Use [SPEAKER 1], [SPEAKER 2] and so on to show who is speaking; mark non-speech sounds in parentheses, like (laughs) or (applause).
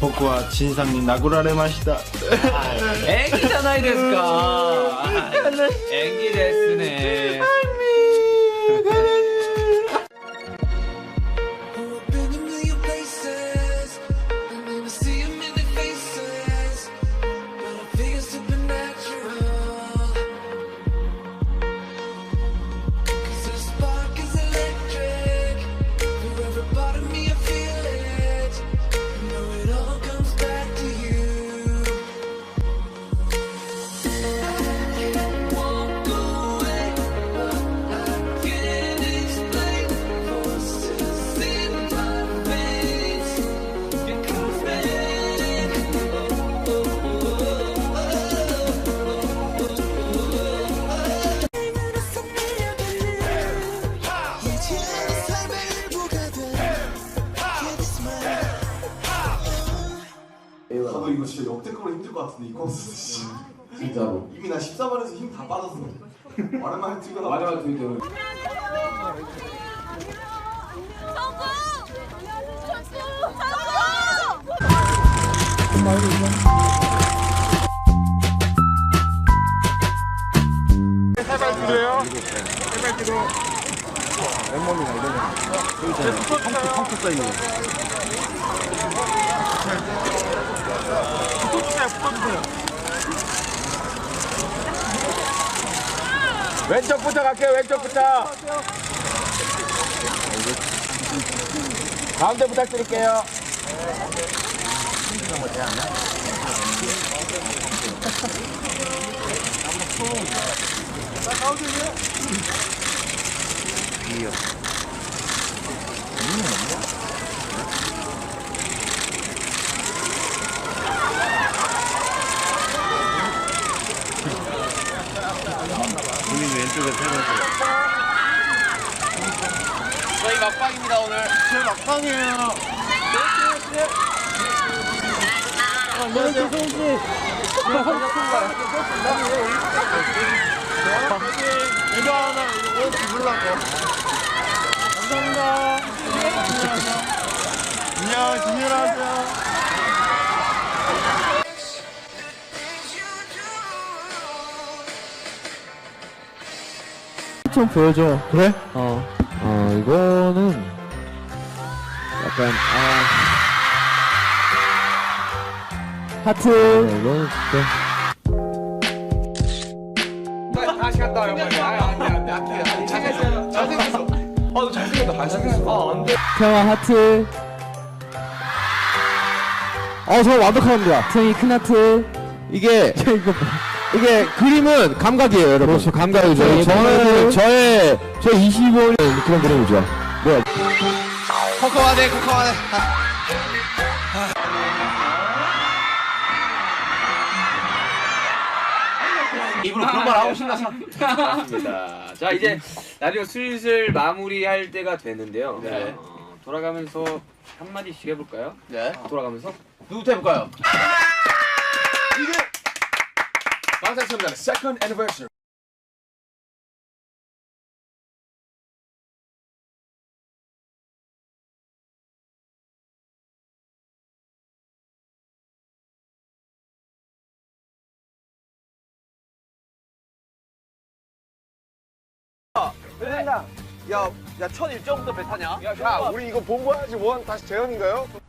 [SPEAKER 1] 僕は陳さんに殴られました。
[SPEAKER 2] 演技じゃないですか。(laughs) 演技ですね
[SPEAKER 3] 나도 이거 진짜 역대급으로 힘들 것 같은데 이 콘서트 진짜. 진짜로. 이미 나 14번에서 힘 다 빠졌어 오랜만에 찍어라 마지막에 찍어
[SPEAKER 4] 왼 쪽부터 갈게요. 왼쪽부터. 가운데 부탁드릴게요.
[SPEAKER 2] 저희 막방입니다 오늘
[SPEAKER 3] 제 막방이에요 이거 하나 이거 기불라고 감사합니다 안녕 진일하세요
[SPEAKER 5] 좀 보여줘. 그래? 어. 어, 이거는 약간 아 하트. 네, 이거는 진짜
[SPEAKER 2] 다시 갔다 와요 빨리 안돼 안돼 안돼 잘생겼어 잘생겼어 어너 잘생겼다 잘생겼어 아 안 돼
[SPEAKER 5] 태화 하트. 어, 저 완벽합니다. 태희 큰 하트. 이게 (laughs) 이거 이게 그림은 감각이에요, 여러분. 그렇죠, 감각이죠. 저는 저의 제 25년 그런 그림이죠. 뭐야?
[SPEAKER 2] 코코하네 코코하네 입으로 그런 말 하고 싶나서 맞습니다 자 이제 라디오 슬슬 마무리할 때가 됐는데요 어, 돌아가면서 한마디씩 해볼까요? 네 돌아가면서
[SPEAKER 4] 누구부터 해볼까요? (laughs) 이게 방탄소년단의 second anniversary.
[SPEAKER 2] 야, 야, 첫 일정부터 배 타냐?
[SPEAKER 4] 야, 우리 이거 본부 하지 원 다시 재현인가요?